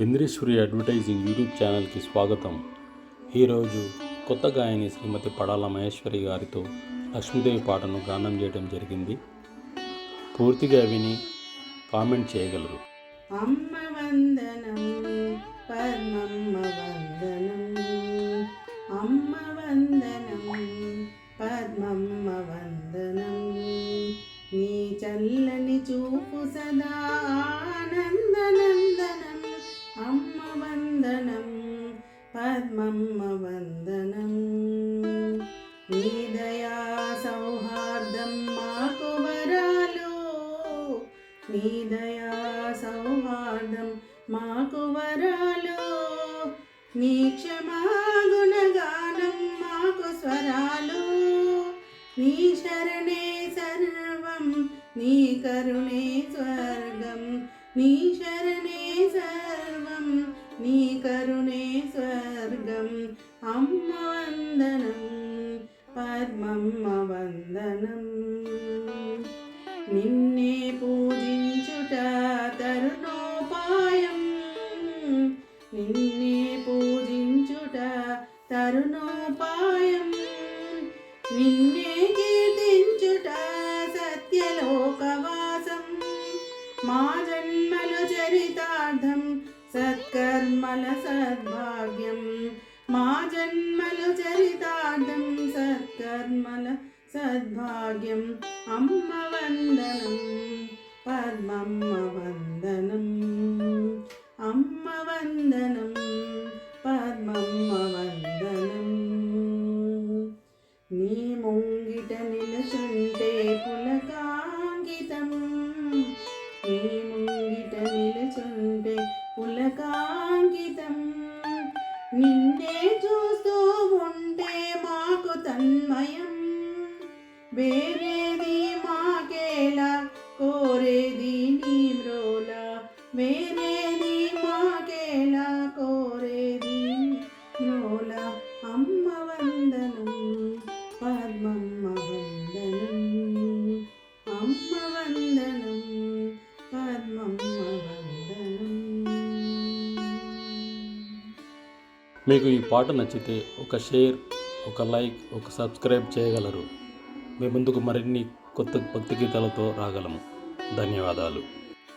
ఇంద్రేశ్వరి advertising YouTube ఛానల్కి స్వాగతం. ఈరోజు కొత్త గాయని శ్రీమతి పడాల మహేశ్వరి గారితో లక్ష్మీదేవి పాటను గానం చేయడం జరిగింది. పూర్తిగా విని కామెంట్ చేయగలరు. అమ్మ వందనం పద్మమ్మ వందనం. అమ్మ వందనం పద్మమ్మ వందనం. నీ చల్లని చూపు సదా ఆనందనందనం. అమ్మ వందనం పద్మమ్మ వందనం. నీ దయా సౌహార్దం మాకు వరాలు. నీ దయా సౌహార్దం మాకు వరాలు. నీ క్షమాగుణగానం మాకు స్వరాలు. నీ శరణే సర్వం నీ కరుణే స్వర్గం. నీ శరణే సర్వం నీ కరుణే స్వర్గం. అమ్మ వందనం పద్మమ్మ వందనం. నిన్నే పూజించుట తరుణోపాయం నిన్నే పూజించుట తరుణోపాయం. నిన్నే మా జన్మలు చరితార్థం సత్కర్మల సద్భాగ్యం మా జన్మలు చరితార్థం సత్కర్మల సద్భాగ్యం అమ్మ వందనం పద్మమ్మ వందనం అమ్మ వందనం పద్మమ్మ వందనం నీ ముంగిట నిలుచుంటే పులకాంకితం నీ ముంగిట నిలుచుంటే పులకాంకితం. నిన్నే చూస్తూ ఉంటే మాకు తన్మయం. వేరేది మాకేలా కోరేది నీ మ్రోలా. వేరే మీకు ఈ పాట నచ్చితే ఒక షేర్ ఒక లైక్ ఒక సబ్స్క్రైబ్ చేయగలరు. మీ ముందుకు మరిన్ని కొత్త భక్తి గీతాలతో రాగలము. ధన్యవాదాలు.